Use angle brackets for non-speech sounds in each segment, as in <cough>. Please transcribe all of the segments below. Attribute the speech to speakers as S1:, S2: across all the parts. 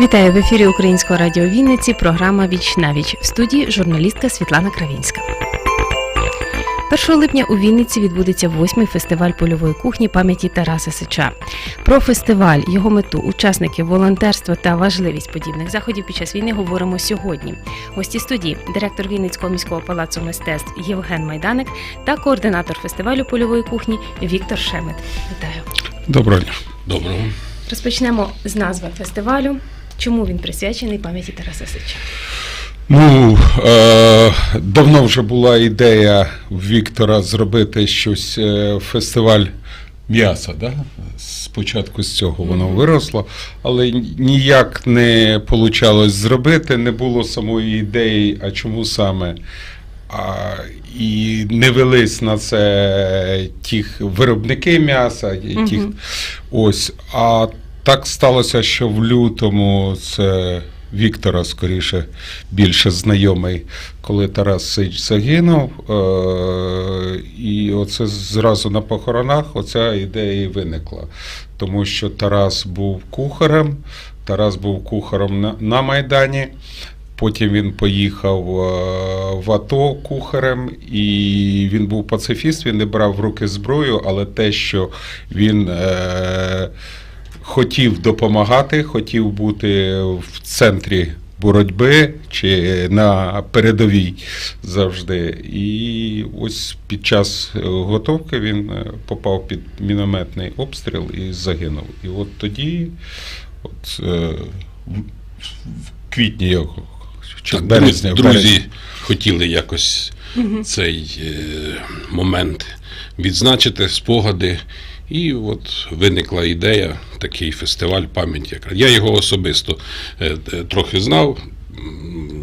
S1: Вітаю в ефірі Українського радіо Вінниці. Програма Віч на віч в студії журналістка Світлана Кравінська. 1 липня у Вінниці відбудеться восьмий фестиваль польової кухні пам'яті Тараса Сича. Про фестиваль, його мету, учасників, волонтерство та важливість подібних заходів під час війни говоримо сьогодні. Гості студії, директор Вінницького міського палацу мистецтв Євген Майданик та координатор фестивалю польової кухні Віктор Шемет. Вітаю.
S2: Доброго дня.
S3: Доброго.
S1: Розпочнемо з назви фестивалю. Чому він присвячений пам'яті Тараса Сича?
S2: Ну, е, давно вже була ідея у Віктора зробити щось е, фестиваль м'яса. Да? Спочатку з цього воно виросло, але ніяк не вийшло зробити, не було самої ідеї, а чому саме. А, і не велись на це тих виробники м'яса, тих, ось. А так сталося, що в лютому це Віктора, скоріше, більше знайомий, коли Тарас Сич загинув. Е- і оце зразу на похоронах оця ідея і виникла. Тому що Тарас був кухарем, Тарас був кухарем на, Майдані. Потім він поїхав е, в АТО кухарем, і він був пацифіст, він не брав в руки зброю, але те, що він е, хотів допомагати, хотів бути в центрі боротьби чи на передовій завжди. І ось під час готовки він е, попав під мінометний обстріл і загинув. І от тоді, от, е, в, квітні його. Чи
S3: Так,
S2: березні, в
S3: друзі, друзі
S2: березні.
S3: хотіли якось цей е, момент відзначити, спогади. І от виникла ідея, такий фестиваль пам'яті. Я його особисто е, е, трохи знав.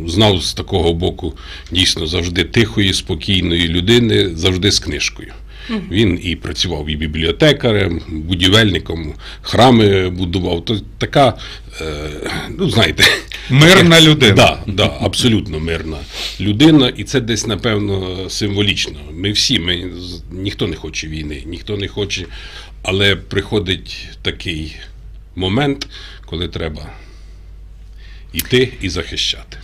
S3: Знав з такого боку дійсно завжди тихої, спокійної людини, завжди з книжкою. Він і працював і бібліотекарем, будівельником, храми будував. То така, е, ну знаєте,
S2: Мирна <laughs> людина.
S3: Да, да, абсолютно мирна людина, і це десь напевно символічно. Ми всі, ми ніхто не хоче війни, ніхто не хоче, але приходить такий момент, коли треба йти і захищати.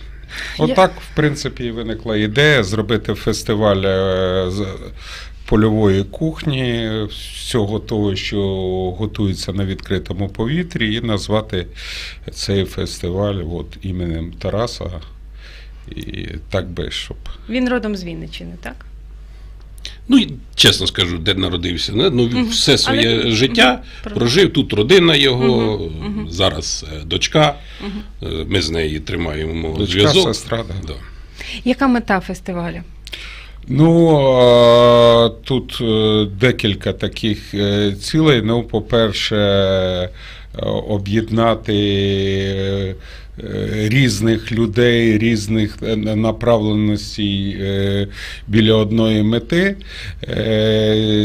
S2: Отак, в принципі, і виникла ідея зробити фестиваль е, польової кухні, всього того, що готується на відкритому повітрі, і назвати цей фестиваль от, іменем Тараса. І так би, щоб.
S1: Він родом з Вінниччини, так?
S3: Ну, і чесно скажу, де народився. не? Ну, все своє
S1: Але-
S3: життя.
S1: Про-
S3: прожив. Тут родина його.
S1: Мгм.
S3: зараз е, дочка. Е, Ми з нею тримаємо
S2: Дочка,
S3: зв'язок.
S2: сестра, да.
S3: Да.
S1: Яка мета фестивалю?
S2: Ну тут е, декілька таких е, цілей. Ну, по-перше, е, об'єднати різних людей, різних направленостей біля одної мети,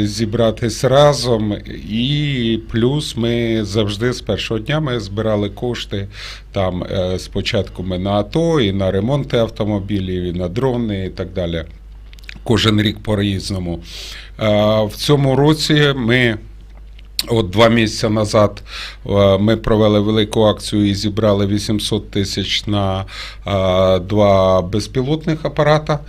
S2: зібратись разом. І плюс ми завжди з першого дня ми збирали кошти. Там спочатку ми на АТО, і на ремонти автомобілів, і на дрони, і так далі кожен рік по-різному. Е, В цьому році ми. От два місяці назад е, ми провели велику акцію і зібрали 800 тисяч на е, два безпілотних апарата.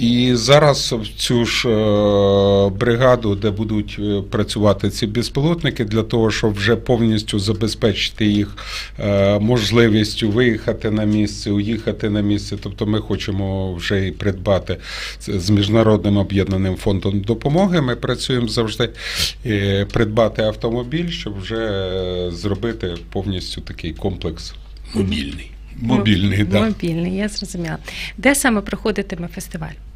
S2: І зараз в цю ж е, бригаду, де будуть е, працювати ці безпілотники, для того, щоб вже повністю забезпечити їх е, можливістю виїхати на місце, уїхати на місце. Тобто ми хочемо вже і придбати це з міжнародним об'єднаним фондом допомоги. Ми працюємо завжди е, придбати автомобіль, щоб вже зробити повністю такий комплекс
S3: Мобільний.
S2: мобільний. Да.
S1: Мобільний, я зрозуміла. Де саме проходитиме фестиваль?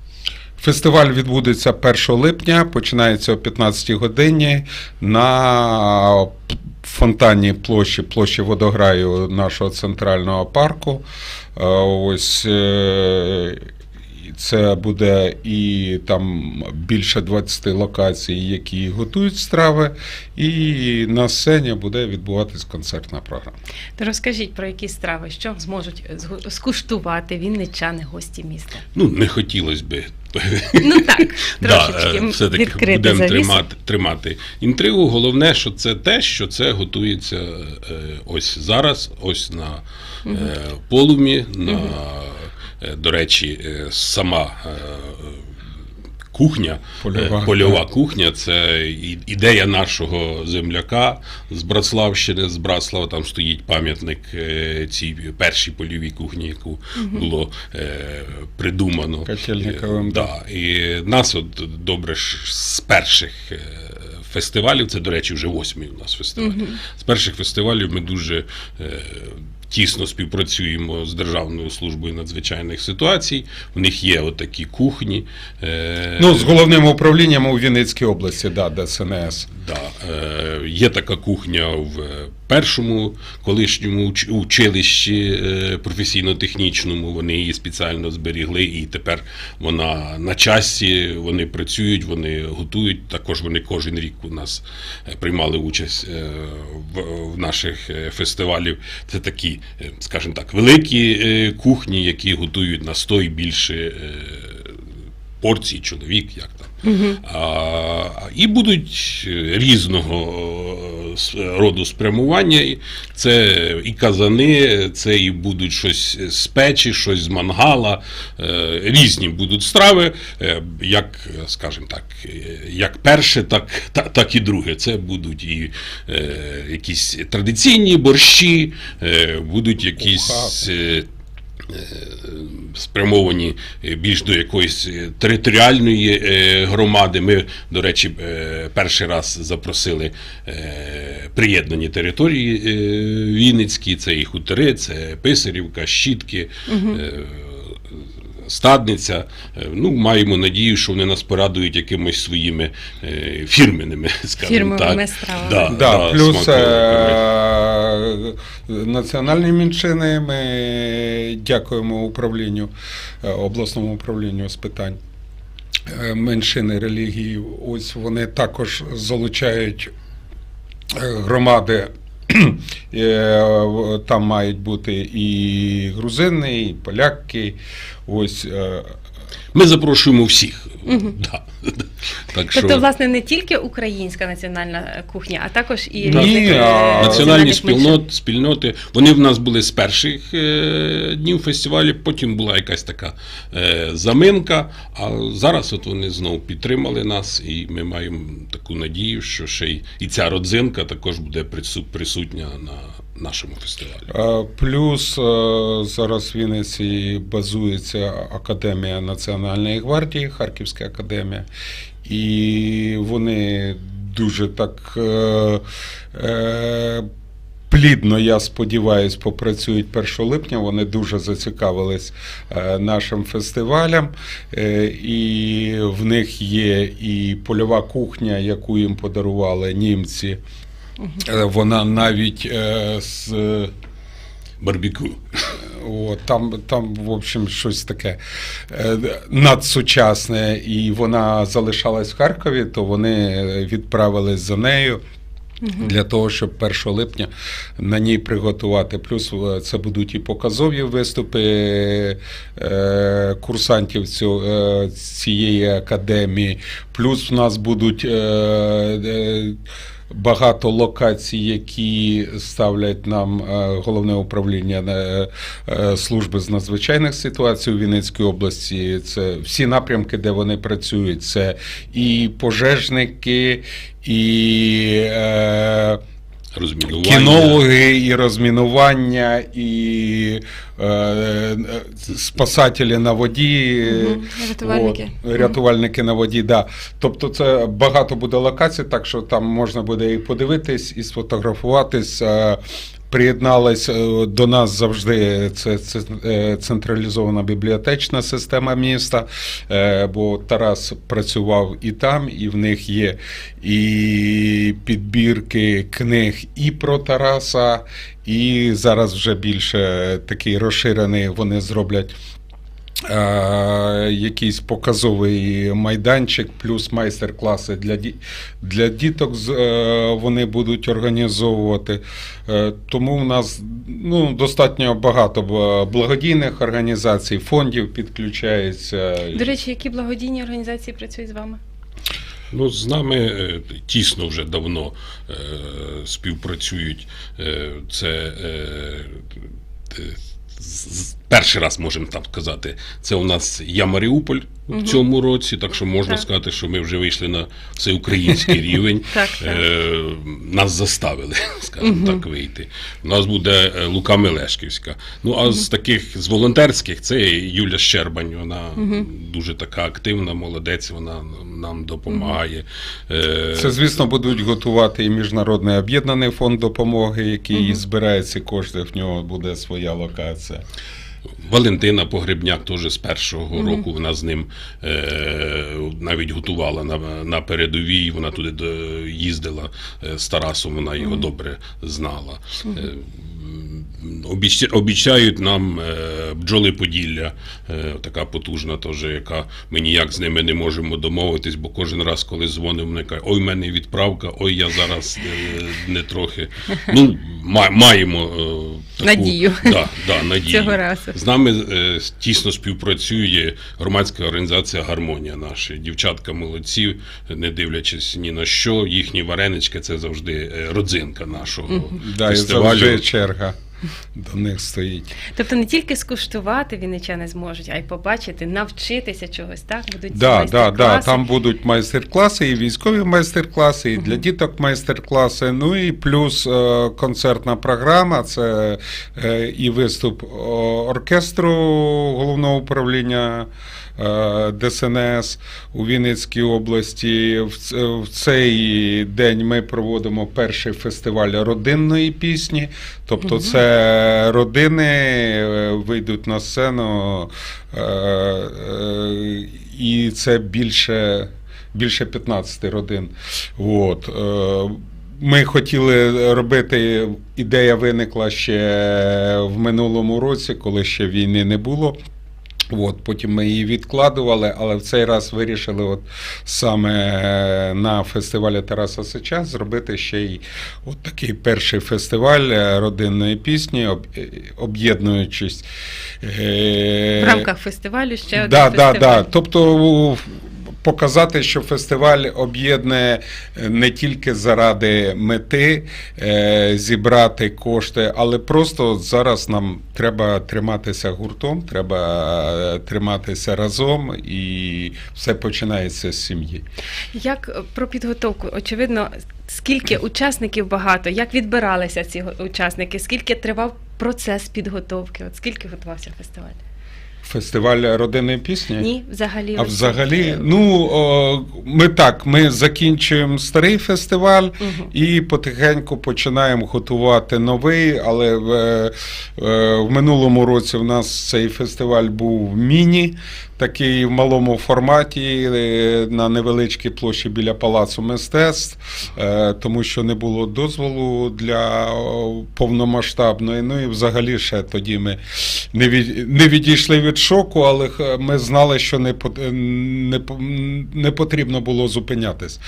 S2: Фестиваль відбудеться 1 липня, починається о 15 годині на фонтанні площі, площі водограю нашого центрального парку. Е, Ось е, Це буде і там більше 20 локацій, які готують страви, і на сцені буде відбуватись концертна програма.
S1: То розкажіть про які страви, що зможуть скуштувати вінничани, гості міста.
S3: Ну, не хотілося би.
S1: Ну так, <laughs> трошечки
S3: е, все-таки
S1: відкрити
S3: будемо тримати, тримати інтригу. Головне, що це те, що це готується е, ось зараз, ось на е, полумі, на, е, до речі, е, сама е, кухня,
S2: Польова.
S3: е, польова кухня це ідея нашого земляка з Братславщини, з Братслава. Там стоїть пам'ятник е, цій першій польовій кухні, яку було е, придумано. Е, да. І нас от добре ж з перших е, фестивалів, це, до речі, вже восьмий у нас фестиваль. З перших фестивалів ми дуже е, тісно співпрацюємо з Державною службою надзвичайних ситуацій. У них є отакі кухні. Е,
S2: Ну, з головним управлінням у Вінницькій області, да, ДСНС.
S3: Да, е, є така кухня в першому колишньому училищі е, професійно-технічному. Вони її спеціально зберігли, і тепер вона на часі. Вони працюють, вони готують. Також вони кожен рік у нас е, приймали участь е, в, наших фестивалів. Це такі, скажімо так, великі кухні, які готують на 100 і більше. Порцій, чоловік, як там. А, і будуть різного роду спрямування. Це і казани, це і будуть щось з печі, щось з мангала. Е, Різні будуть страви, е, як, скажімо так, е, як перше, так, так, так і друге. Це будуть і е, якісь традиційні борщі, е, будуть якісь. Е, спрямовані більш до якоїсь е, територіальної е, громади. Ми, до речі, перший раз запросили приєднані території Вінницькі, це і хутори, це Писарівка, Щітки. е, Стадниця, Е, ну маємо надію, що вони нас порадують якимись своїми е, фірменними, <laughs> скажімо так.
S1: стравами.
S3: Да,
S2: Да,
S3: да,
S2: плюс е, національні меншини. Ми дякуємо управлінню, обласному управлінню з питань меншини релігії. Ось вони також залучають громади. <clears throat> Е, Там мають бути і грузини, і поляки. Ось е,
S3: Ми запрошуємо всіх. <laughs> Да. Так що...
S1: Тобто, власне, не тільки українська національна е, кухня, а також і
S2: Ні,
S1: е,
S2: а-
S3: Національні спільнот, спільноти, вони в нас були з перших е, днів фестивалю, потім була якась така е, заминка, а зараз от вони знову підтримали нас, і ми маємо таку надію, що ще й і ця родзинка також буде присутня на нашому фестивалі.
S2: Е, Плюс е, зараз в Вінниці базується Академія Національної гвардії, Харківська академія, і вони дуже так. е, Плідно, я сподіваюся, попрацюють 1 липня. Вони дуже зацікавились нашим фестивалем, Е, і в них є і польова кухня, яку їм подарували німці. Е, Вона навіть е, з
S3: Барбікю.
S2: О, там, там, в общем, щось таке е, надсучасне, і вона залишалась в Харкові, то вони відправились за нею. Для того, щоб 1 липня на ній приготувати. Плюс е, це будуть і показові виступи е, курсантів е, цієї академії. Плюс в нас будуть е, е, багато локацій, які ставлять нам е, головне управління е, е, служби з надзвичайних ситуацій у Вінницькій області. Це всі напрямки, де вони працюють. Це і пожежники, і е,
S3: Розмінування.
S2: кінологи, і розмінування, і е, спасателі на воді.
S1: угу. рятувальники.
S2: От, рятувальники на воді, да. Тобто це багато буде локацій, так що там можна буде і подивитись, і сфотографуватись. Е, Приєдналась е, до нас завжди це, це е, централізована бібліотечна система міста, е, бо Тарас працював і там, і в них є і підбірки книг і про Тараса, і зараз вже більше такий розширений вони зроблять якийсь показовий майданчик, плюс майстер-класи для, ді- для діток з- е, вони будуть організовувати. Е, Тому в нас ну, достатньо багато благодійних організацій, фондів підключається.
S1: До речі, які благодійні організації працюють з вами?
S3: Ну, з нами е, тісно вже давно е, співпрацюють. Е, це е, е, перший раз можемо так сказати. Це у нас Я Маріуполь в цьому році, так що можна
S1: Так.
S3: сказати, що ми вже вийшли на всеукраїнський <laughs> рівень.
S1: Так, так.
S3: Е, Нас заставили, <laughs> скажімо так, вийти. У нас буде е, Лука Мелешківська. Ну а з таких з волонтерських це Юля Щербань. Вона дуже така активна, молодець. Вона нам допомагає. Е,
S2: Це, звісно, будуть готувати і Міжнародний об'єднаний фонд допомоги, який збирає ці кошти, в нього буде своя локація.
S3: Валентина Погребняк теж з першого року вона з ним е, навіть готувала на, на передовій. Вона туди до- їздила е, з Тарасом, вона його добре знала. Е, м, обіця- обіцяють нам е, бджоли Поділля, е, така потужна, теж, яка ми ніяк з ними не можемо домовитись, бо кожен раз, коли дзвонимо, вони кажуть, ой, в мене відправка, ой, я зараз е, не трохи. Ну, ма- маємо таку,
S1: Надію.
S3: Да, да, <laughs> надію.
S1: Цього разу.
S3: З нами е, тісно співпрацює громадська організація Гармонія наша. Дівчатка молодці, не дивлячись ні на що. Їхні варенички це завжди е, родзинка нашого
S2: Да, і завжди черга до них стоїть.
S1: Тобто не тільки скуштувати вінничани зможуть, а й побачити, навчитися чогось, так? Будуть
S2: Да, да, да, там будуть майстер-класи, і військові майстер-класи, і для діток майстер-класи. Ну і плюс е, концертна програма. Це е, і виступ оркестру головного управління. Е, ДСНС у Вінницькій області в цей день ми проводимо перший фестиваль родинної пісні. Тобто, це родини е, вийдуть на сцену, е, е, і це більше, більше 15 родин. От. е, Ми хотіли робити, ідея виникла ще в минулому році, коли ще війни не було. От, потім ми її відкладували, але в цей раз вирішили от саме на фестивалі Тараса Сича зробити ще й от такий перший фестиваль е, родинної пісні, е, об'єднуючись. е,
S1: В рамках фестивалю ще один
S2: да, да,
S1: фестиваль.
S2: да. Тобто у- показати, що фестиваль об'єднує е, не тільки заради мети е, зібрати кошти, але просто зараз нам треба триматися гуртом, треба е, триматися разом, і все починається з сім'ї.
S1: Як про підготовку? Очевидно, скільки учасників багато, як відбиралися ці учасники, скільки тривав процес підготовки? От скільки готувався фестиваль?
S2: Фестиваль родинної пісні.
S1: Ні, взагалі.
S2: А взагалі,
S1: е,
S2: ну о, ми так, ми закінчуємо старий фестиваль
S1: Мгм.
S2: і потихеньку починаємо готувати новий. Але в, е, в минулому році в нас цей фестиваль був міні, такий в малому форматі е, на невеличкій площі біля Палацу мистецтв, е, тому що не було дозволу для повномасштабної. Ну і взагалі ще тоді ми не відійшли від шоку, але ми знали, що не, не, не потрібно було зупинятись.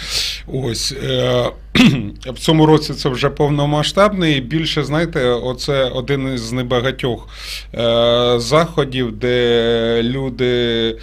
S2: Ось е, <clears throat> в цьому році це вже повномасштабний. І більше, знаєте, оце один із небагатьох е, заходів, де люди.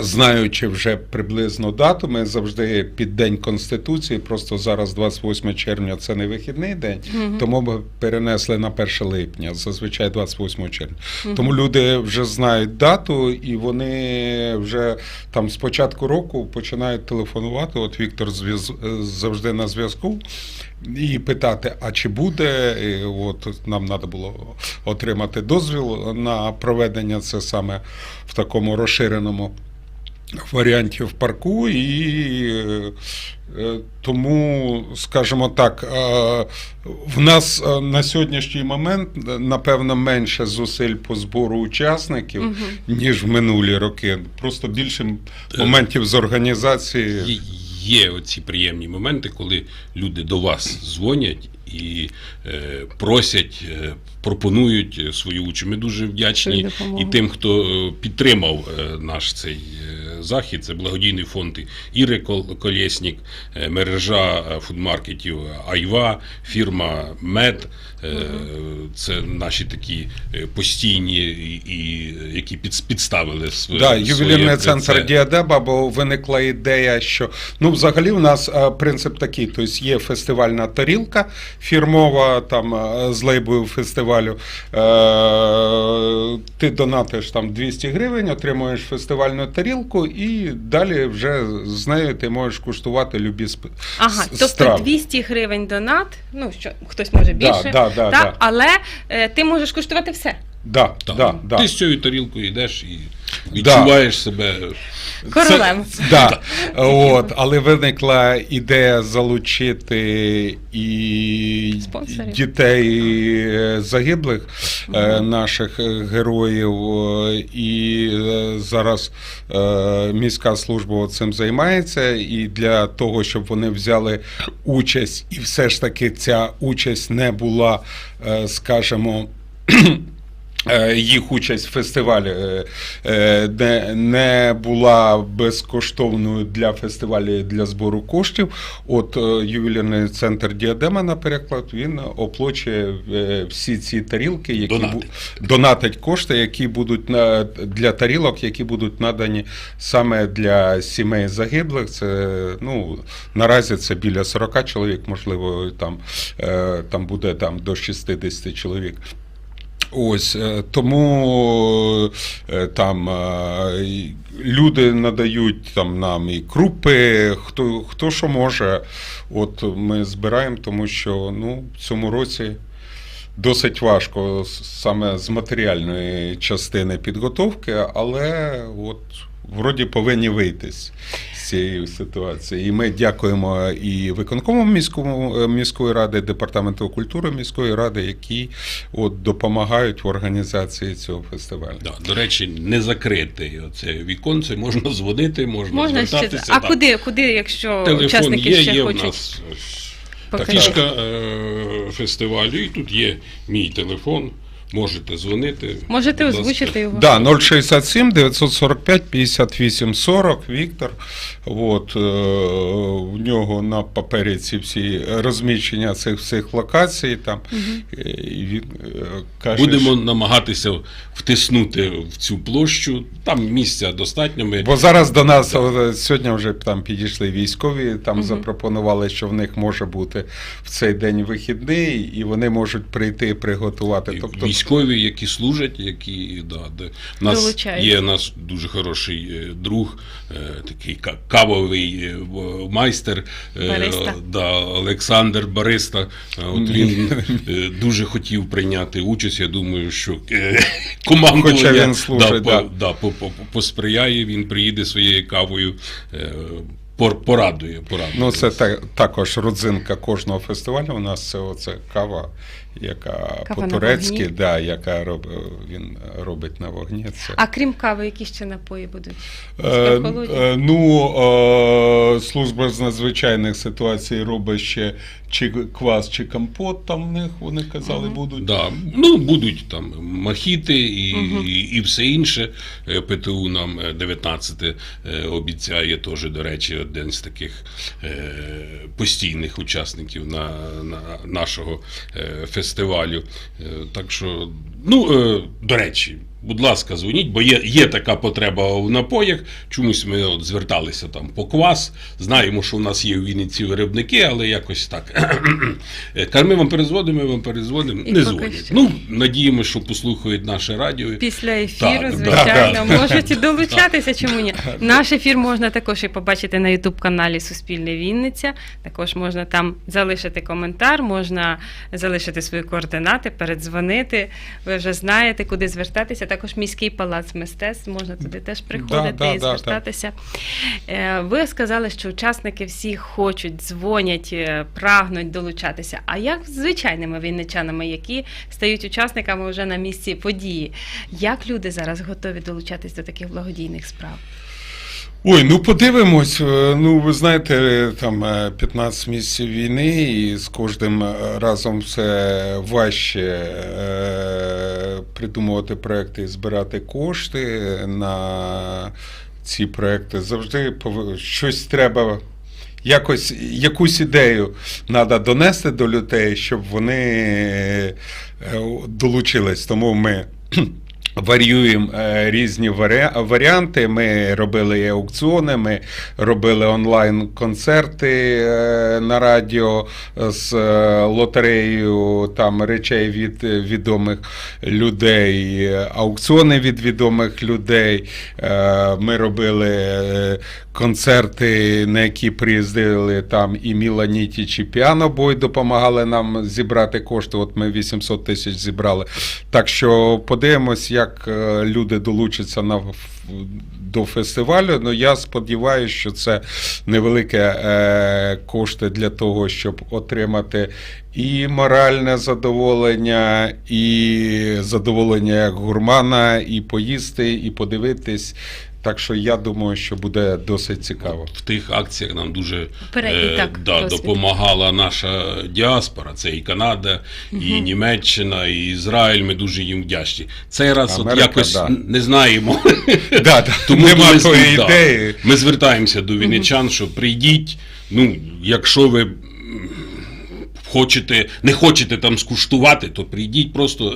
S2: Знаючи вже приблизно дату, ми завжди під День Конституції, просто зараз 28 червня це не вихідний день,
S1: Мгм.
S2: тому ми перенесли на 1 липня, зазвичай 28 червня. Тому люди вже знають дату, і вони вже там з початку року починають телефонувати. От Віктор зв'яз- завжди на зв'язку. І питати, а чи буде, І от нам треба було отримати дозвіл на проведення це саме в такому розширеному варіанті в парку, і е, тому, скажімо так, е, в нас е, на сьогоднішній момент, напевно, менше зусиль по збору учасників, ніж в минулі роки. Просто більше моментів з організації.
S3: Є- є оці приємні моменти, коли люди до вас дзвонять і е, просять, е, пропонують свою участь. Ми дуже вдячні і тим, хто підтримав е, наш цей е, захід. Це благодійний фонд Іри Колєснік, е, мережа е, фудмаркетів Айва, фірма Мед. Е, Це наші такі постійні і, які під, підставили своє.
S2: Да, ювелірний центр
S3: це.
S2: Діадеба, бо виникла ідея, що ну взагалі в нас принцип такий: тобто є фестивальна тарілка фірмова там з лейбою фестивалю. Ти донатиш там 200 гривень, отримуєш фестивальну тарілку, і далі вже з нею ти можеш куштувати любі сп...
S1: Ага,
S2: с-
S1: тобто
S2: страви.
S1: 200 гривень донат, ну що хтось може більше,
S2: да, да,
S1: та,
S2: да.
S1: але е, ти можеш куштувати все.
S2: Да,
S3: Так.
S2: да, да.
S3: Ти з цією тарілкою йдеш і відчуваєш себе.
S1: Королем.
S2: Це, да, от, але виникла ідея залучити і
S1: Спонсорів.
S2: дітей е, загиблих е, наших героїв. І е, зараз е, міська служба цим займається. І для того, щоб вони взяли участь, і все ж таки ця участь не була, е, скажімо, їх участь в фестивалі е, е, не, не була безкоштовною для фестивалю для збору коштів. От е, центр Діадема, наприклад, він оплачує е, всі ці тарілки, які
S3: Донатить.
S2: донатить кошти, які будуть на для тарілок, які будуть надані саме для сімей загиблих. Це ну наразі це біля 40 чоловік, можливо, там, е, там буде там до 60 чоловік. Ось е, тому е, там е, люди надають там нам і крупи, хто, хто що може. От ми збираємо, тому що ну, в цьому році досить важко саме з матеріальної частини підготовки, але от вроді повинні вийти з цієї ситуації. І ми дякуємо і виконкому міському е, міської ради, департаменту культури міської ради, які от допомагають в організації цього фестивалю.
S3: Да, до речі, не закрите оце віконце, можна дзвонити, можна,
S1: Можна ще
S3: звертатися.
S1: а
S3: да.
S1: куди, куди, якщо
S3: Телефон
S1: учасники
S3: є,
S1: ще
S3: є в нас
S1: показати?
S3: фішка фестивалю, і тут є мій телефон. Можете дзвонити.
S1: Можете озвучити його.
S2: Да, 067 945 58 40 Віктор. От, е, в нього на папері ці всі розміщення цих всіх локацій. Там, Е, і він е, каже,
S3: Будемо
S2: що-
S3: намагатися втиснути в цю площу. Там місця достатньо. Ми
S2: Бо зараз до нас е, сьогодні вже там підійшли військові, там запропонували, що в них може бути в цей день вихідний, і вони можуть прийти і приготувати. Тобто,
S3: військові, які служать, які да, де нас є у нас дуже хороший е, друг, е, такий кавовий е, майстер е,
S1: Бариста.
S3: да, Олександр Бариста. От він е, дуже хотів прийняти участь. Я думаю, що е, командування
S2: Хоча він служить,
S3: да,
S2: да.
S3: по- да, по- по- посприяє. Він приїде своєю кавою. е, Порадує, порадує.
S2: Ну, це та, також родзинка кожного фестивалю. У нас це оце кава, яка
S1: Кава
S2: по-турецьки,
S1: вогні.
S2: да, яка роб, він робить на вогні. Це.
S1: А крім кави, які ще напої будуть?
S2: Е, е, ну, е, служба з надзвичайних ситуацій робить ще чи квас, чи компот, там в них вони казали, будуть.
S3: Да. Ну, будуть там махіти і,
S1: Мгм.
S3: і, і все інше. Е, ПТУ нам е, 19 е, обіцяє теж, до речі, один з таких е, постійних учасників на, на нашого е, фестивалю. Е, так що, ну, е, до речі. Будь ласка, дзвоніть, бо є, є така потреба в напоях. Чомусь ми от зверталися там по квас. Знаємо, що в нас є в Вінниці виробники, але якось так. <clears throat> Е, Ми вам перезвонимо, ми вам перезвонимо.
S1: І
S3: Не дзвонять. Ну, надіємося, що послухають наше радіо.
S1: Після ефіру,
S3: Так,
S1: звичайно,
S2: да,
S1: можуть і <laughs> долучатися. Чому ні? Наш ефір можна також і побачити на Ютуб каналі Суспільне Вінниця. Також можна там залишити коментар, можна залишити свої координати, передзвонити. Ви вже знаєте, куди звертатися. Також міський палац мистецтв можна туди теж приходити
S2: да,
S1: і
S2: да,
S1: звертатися. Да, Ви сказали, що учасники всі хочуть, дзвонять, е, прагнуть долучатися. А як з звичайними вінничанами, які стають учасниками вже на місці події? Як люди зараз готові долучатись до таких благодійних справ?
S2: Ой, ну подивимось. Е, Ну, ви знаєте, там е, 15 місяців війни, і з кожним е, разом все важче е, придумувати проекти і збирати кошти на ці проекти. Завжди щось треба. Якось якусь ідею треба донести до людей, щоб вони е, долучились. Тому ми варіюємо е, різні варі- варіанти. Ми робили аукціони, ми робили онлайн-концерти е, на радіо з е, лотереєю там речей від відомих людей, аукціони від відомих людей. Ми робили концерти, на які приїздили там і Міла Нітіч, і Піанобой допомагали нам зібрати кошти. От ми 800 тисяч зібрали. Так що подивимось, як е, люди долучаться на до фестивалю. Ну я сподіваюся, що це невелике е, кошти для того, щоб отримати і моральне задоволення, і задоволення як гурмана, і поїсти, і подивитись. Так що я думаю, що буде досить цікаво.
S3: В тих акціях нам дуже
S1: Попередній, так,
S3: да,
S1: досвід.
S3: допомагала наша діаспора. Це і Канада, і Німеччина, і Ізраїль. Ми дуже їм вдячні. Цей раз
S2: Америка,
S3: от якось
S2: да.
S3: не знаємо. <laughs>
S2: Да, да,
S3: Тому
S2: нема
S3: ми,
S2: ідеї.
S3: Ми звертаємося до вінничан, що прийдіть. Ну, якщо ви. Хочете, не хочете там скуштувати, то прийдіть просто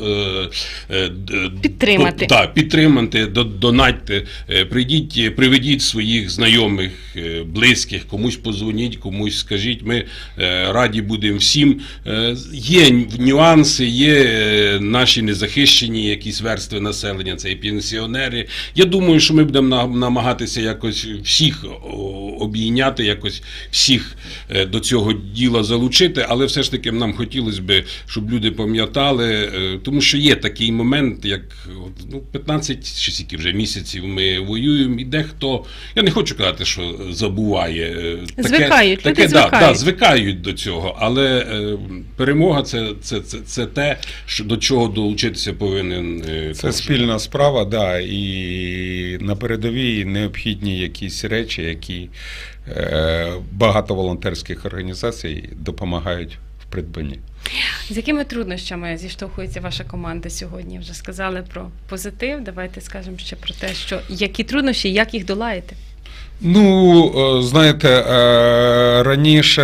S3: е, е,
S1: Підтримати.
S3: До, да, підтримати, до- донатьте, е, прийдіть, е, приведіть своїх знайомих, е, близьких, комусь позвоніть, комусь скажіть. Ми е, раді будемо всім. Е, Є нюанси, є е, наші незахищені якісь верстви населення, це і пенсіонери. Я думаю, що ми будемо намагатися якось всіх обійняти, якось всіх е, до цього діла залучити, але все ж таки нам хотілося б, щоб люди пам'ятали, е, тому що є такий момент, як ну, 15 чи скільки вже місяців ми воюємо, і дехто, я не хочу казати, що забуває. е,
S1: Звикають, люди
S3: да,
S1: звикають.
S3: Да, звикають до цього, але е, перемога це, це, це, це те, що до чого долучитися повинен. е,
S2: Це
S3: кожен.
S2: спільна справа, да, і на передовій необхідні якісь речі, які е, багато волонтерських організацій допомагають в придбанні.
S1: З якими труднощами зіштовхується ваша команда сьогодні? Вже сказали про позитив. Давайте скажемо ще про те, що які труднощі, як їх долаєте.
S2: Ну, е, знаєте, е, раніше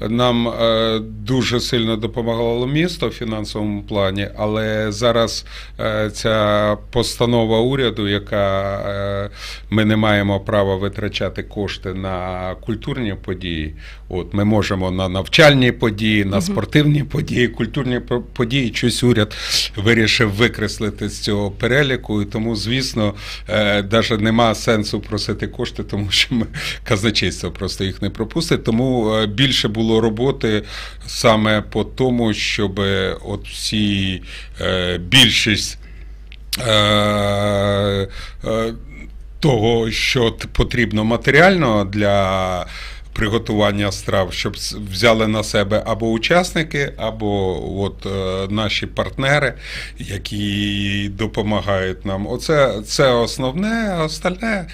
S2: нам е, дуже сильно допомагало місто в фінансовому плані, але зараз е, ця постанова уряду, яка е, ми не маємо права витрачати кошти на культурні події. От ми можемо на навчальні події, на спортивні події, культурні по- події. Щось уряд вирішив викреслити з цього переліку, і тому, звісно, навіть нема сенсу просити кошти, тому що ми казначейство просто їх не пропустить. Тому більше було роботи саме по тому, щоб от всі е, більшість. е, е, того, що потрібно матеріально для приготування страв, щоб взяли на себе або учасники, або от е, наші партнери, які допомагають нам. Оце це основне, а остальне.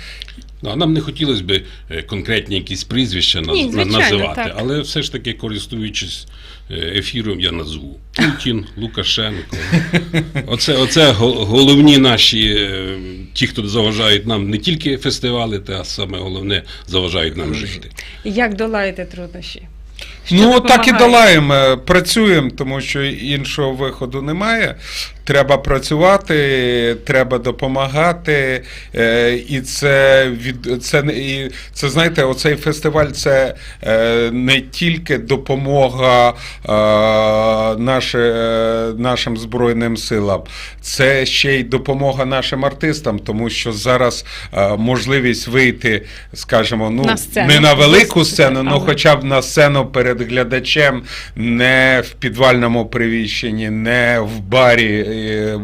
S3: Ну, а нам не хотілося б е, конкретні якісь прізвища
S1: Ні,
S3: на-
S1: звичайно,
S3: називати,
S1: так.
S3: але все ж таки, користуючись е, ефіром, я назву Путін, Лукашенко. <laughs> Оце, оце головні наші, е, ті, хто заважають нам не тільки фестивали, та саме головне заважають нам жити.
S1: Як долаєте труднощі? Що
S2: ну, так і долаємо, працюємо, тому що іншого виходу немає. Треба працювати, треба допомагати. е, І це від це і це знаєте, оцей фестиваль це е, не тільки допомога е, наше, е, нашим збройним силам, це ще й допомога нашим артистам, тому що зараз можливість вийти, скажімо, ну
S1: На
S2: не на велику сцену, ну хоча б на сцену перед перед глядачем не в підвальному приміщенні, не в барі е,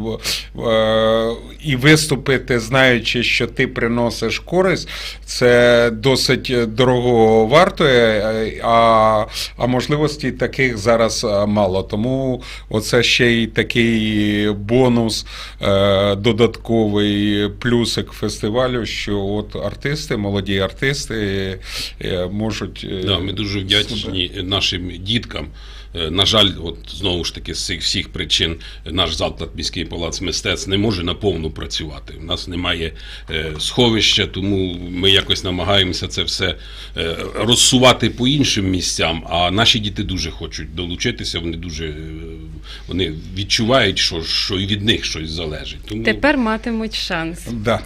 S2: е, і виступити, знаючи, що ти приносиш користь, це досить дорого вартує, а, а можливостей таких зараз е, мало. Тому оце ще й такий бонус додатковий плюсик фестивалю, що от артисти, молоді артисти можуть.
S3: Да, ми дуже вдячні нашим діткам. Е, На жаль, от знову ж таки, з цих всіх причин наш заклад міський палац мистецтв не може наповну працювати. У нас немає е, сховища, тому ми якось намагаємося це все е, розсувати по іншим місцям. А наші діти дуже хочуть долучитися. Вони дуже е, вони відчувають, що, що і від них щось залежить. Тому
S1: Тепер матимуть шанс.
S2: Да.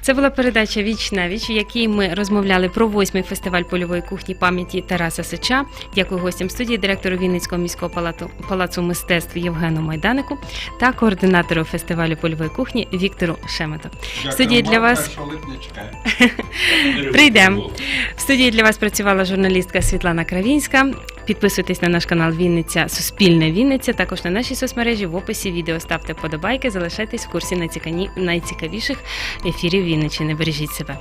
S1: Це була передача Віч на віч, в якій ми розмовляли про восьмий фестиваль польової кухні пам'яті Тараса Сича. Дякую гостям студії, директору Вінницького міського палату, палацу мистецтв Євгену Майданику та координатору фестивалю польової кухні Віктору Шемету. В студії для вас <laughs> прийдемо. В студії для вас працювала журналістка Світлана Кравінська. Підписуйтесь на наш канал Вінниця Суспільне Вінниця. Також на нашій соцмережі в описі відео ставте вподобайки, залишайтесь в курсі найцікавіших ефірів Вінничини. Бережіть себе.